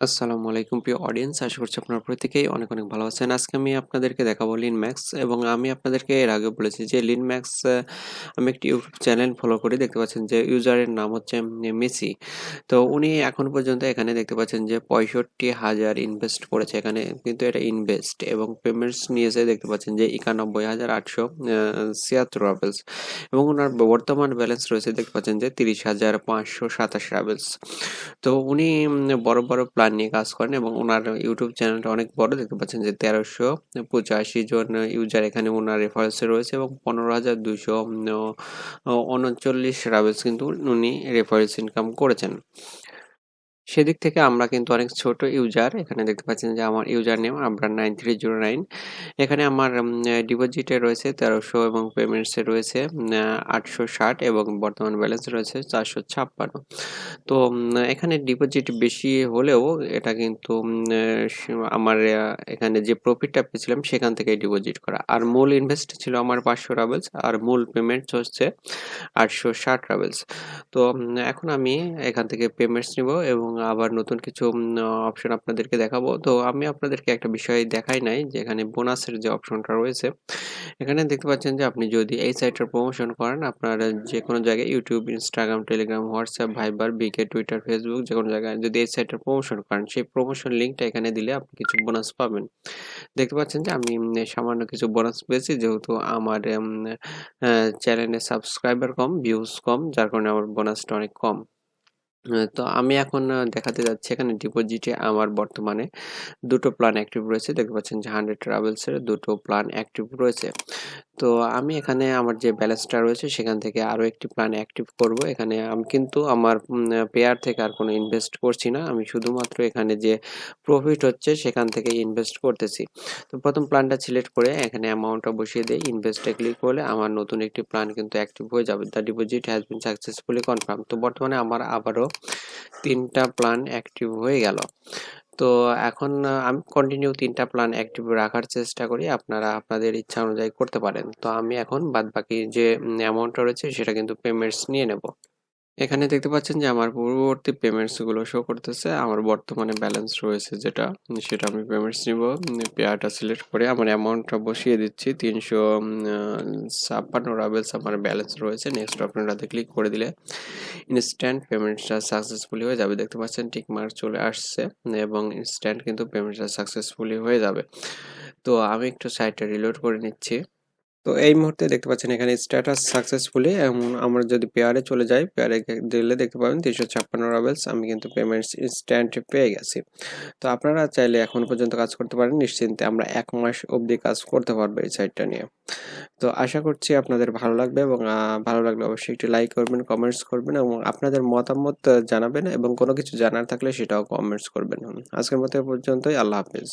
আসসালামু আলাইকুম প্রিয় অডিয়েন্স আশা করছি আপনারা প্রত্যেকেই অনেক অনেক ভালো আছেন। আজকে আমি আপনাদেরকে দেখাবো লিন ম্যাক্স এবং আমি আপনাদেরকে এর আগে বলেছি যে লিন ম্যাক্স আমি একটি ইউটিউব চ্যানেল ফলো করি। দেখতে পাচ্ছেন যে ইউজারের নাম হচ্ছে মেসি তো উনি এখন পর্যন্ত এখানে দেখতে পাচ্ছেন যে পঁয়ষট্টি হাজার ইনভেস্ট করেছে এখানে। কিন্তু এটা ইনভেস্ট এবং পেমেন্টস নিয়েছে দেখতে পাচ্ছেন যে একানব্বই হাজার আটশো ছিয়াত্তর রাবেলস এবং ওনার বর্তমান ব্যালেন্স রয়েছে দেখতে পাচ্ছেন যে তিরিশ হাজার পাঁচশো সাতাশ রাবেলস তো উনি বড় বড় প্ল্যান নিয়ে কাজ করেন এবং ওনার ইউটিউব চ্যানেলটা অনেক বড়, দেখতে পাচ্ছেন যে তেরোশো পঁচাশি জন ইউজার এখানে ওনার রেফারেন্সে রয়েছে এবং পনেরো হাজার দুশো উনচল্লিশ রাবেলস কিন্তু উনি রেফারেন্স ইনকাম করেছেন। সেদিক থেকে আমরা কিন্তু অনেক ছোট ইউজার এখানে দেখতে পাচ্ছেন যে আমার ইউজার নেম আমরা নাইন থ্রি জিরো নাইন এখানে আমার ডিপোজিটে রয়েছে তেরোশো এবং পেমেন্টসে রয়েছে আটশো ষাট এবং বর্তমান ব্যালেন্স রয়েছে চারশো ছাপ্পান্ন। তো এখানে ডিপোজিট বেশি হলেও এটা কিন্তু আমার এখানে যে প্রফিটটা পেয়েছিলাম সেখান থেকে ডিপোজিট করা। আর মূল ইনভেস্ট ছিল আমার পাঁচশো রাবেলস আর মূল পেমেন্ট হচ্ছে আটশো ষাট রাবেলস তো এখন আমি এখান থেকে পেমেন্টস নিব এবং আবার নতুন কিছু অপশন আপনাদেরকে দেখাবো। তো আমি আপনাদেরকে একটা বিষয় দেখাই নাই যে এখানে বোনাসের যে অপশনটা রয়েছে, এখানে দেখতে পাচ্ছেন যে আপনি যদি এই সাইটটার প্রমোশন করেন, আপনার যে কোনো জায়গায় ইউটিউব ইনস্টাগ্রাম টেলিগ্রাম হোয়াটসঅ্যাপ ভাইবার বিকে টুইটার ফেসবুক যে কোনো জায়গায় যদি এই সাইটটার প্রমোশন করেন, সেই প্রমোশন লিঙ্কটা এখানে দিলে আপনি কিছু বোনাস পাবেন। দেখতে পাচ্ছেন যে আমি সামান্য কিছু বোনাস পেয়েছি, যেহেতু আমার চ্যানেলে সাবস্ক্রাইবার কম ভিউজ কম, যার কারণে আমার বোনাসটা অনেক কম। তো আমি এখন দেখাতে যাচ্ছি এখানে ডিপোজিটে আমার বর্তমানে দুটো প্ল্যান অ্যাক্টিভ রয়েছে। দেখতে পাচ্ছেন যে হান্ড্রেড ট্রাভেলসের দুটো প্ল্যান অ্যাক্টিভ রয়েছে। তো আমি এখানে আমার যে ব্যালেন্সটা রয়েছে, সেখান থেকে আরও একটি প্ল্যান অ্যাক্টিভ করব। এখানে আমি কিন্তু আমার পেয়ার থেকে আর কোনো ইনভেস্ট করছি না। আমি শুধুমাত্র এখানে যে প্রফিট হচ্ছে, সেখান থেকে ইনভেস্ট করতেছি। তো প্রথম প্ল্যানটা সিলেক্ট করে এখানে অ্যামাউন্টটা বসিয়ে দিয়ে ইনভেস্টে ক্লিক করলে আমার নতুন একটি প্ল্যান কিন্তু অ্যাক্টিভ হয়ে যাবে। The deposit has been successfully confirm তো বর্তমানে আমার আবারও তিনটা প্ল্যান অ্যাক্টিভ হয়ে গেল। তো এখন আমি কন্টিনিউ তিনটা প্ল্যান অ্যাক্টিভ রাখার চেষ্টা করি, আপনারা আপনাদের ইচ্ছা অনুযায়ী করতে পারেন। তো আমি এখন বাদ বাকি যে অ্যামাউন্টটা রয়েছে, সেটা কিন্তু পেমেন্টস নিয়ে নেব। এখানে দেখতে পাচ্ছেন যে, আমার পূর্ববর্তী পেমেন্টসগুলো শো করতেছে। আমার বর্তমানে ব্যালেন্স রয়েছে যেটা সেটা আমি পেমেন্টস নিব। পেয়ারটা সিলেক্ট করে আমার অ্যামাউন্টটা বসিয়ে দিচ্ছি। তিনশো ছাপ্পান্ন রাবেলস আমার ব্যালেন্স রয়েছে। নেক্সট অপশনটাতে ক্লিক করে দিলে ইনস্ট্যান্ট পেমেন্টটা সাকসেসফুলি হয়ে যাবে। দেখতে পাচ্ছেন টিক মার্ক চলে আসছে এবং ইনস্ট্যান্ট কিন্তু পেমেন্টটা সাকসেসফুলি হয়ে যাবে। তো আমি একটু সাইটটা রিলোড করে নিচ্ছি। তো এই মুহূর্তে দেখতে পাচ্ছেন এখানে স্ট্যাটাস সাকসেসফুলি আমরা যদি পেয়ারে চলে যাই পেয়ারে দিলে দেখতে পাবেন তিনশো ছাপ্পান্ন রাবেলস আমি কিন্তু পেমেন্টস ইনস্ট্যান্ট পেয়ে গেছি। তো আপনারা চাইলে এখন পর্যন্ত কাজ করতে পারেন, নিশ্চিন্তে আমরা এক মাস অবধি কাজ করতে পারব এই সাইটটা নিয়ে। তো আশা করছি আপনাদের ভালো লাগবে এবং ভালো লাগলে অবশ্যই একটি লাইক করবেন কমেন্টস করবেন এবং আপনাদের মতামত জানাবেন এবং কোনো কিছু জানার থাকলে সেটাও কমেন্টস করবেন। আজকের মতো পর্যন্তই, আল্লাহ হাফিজ।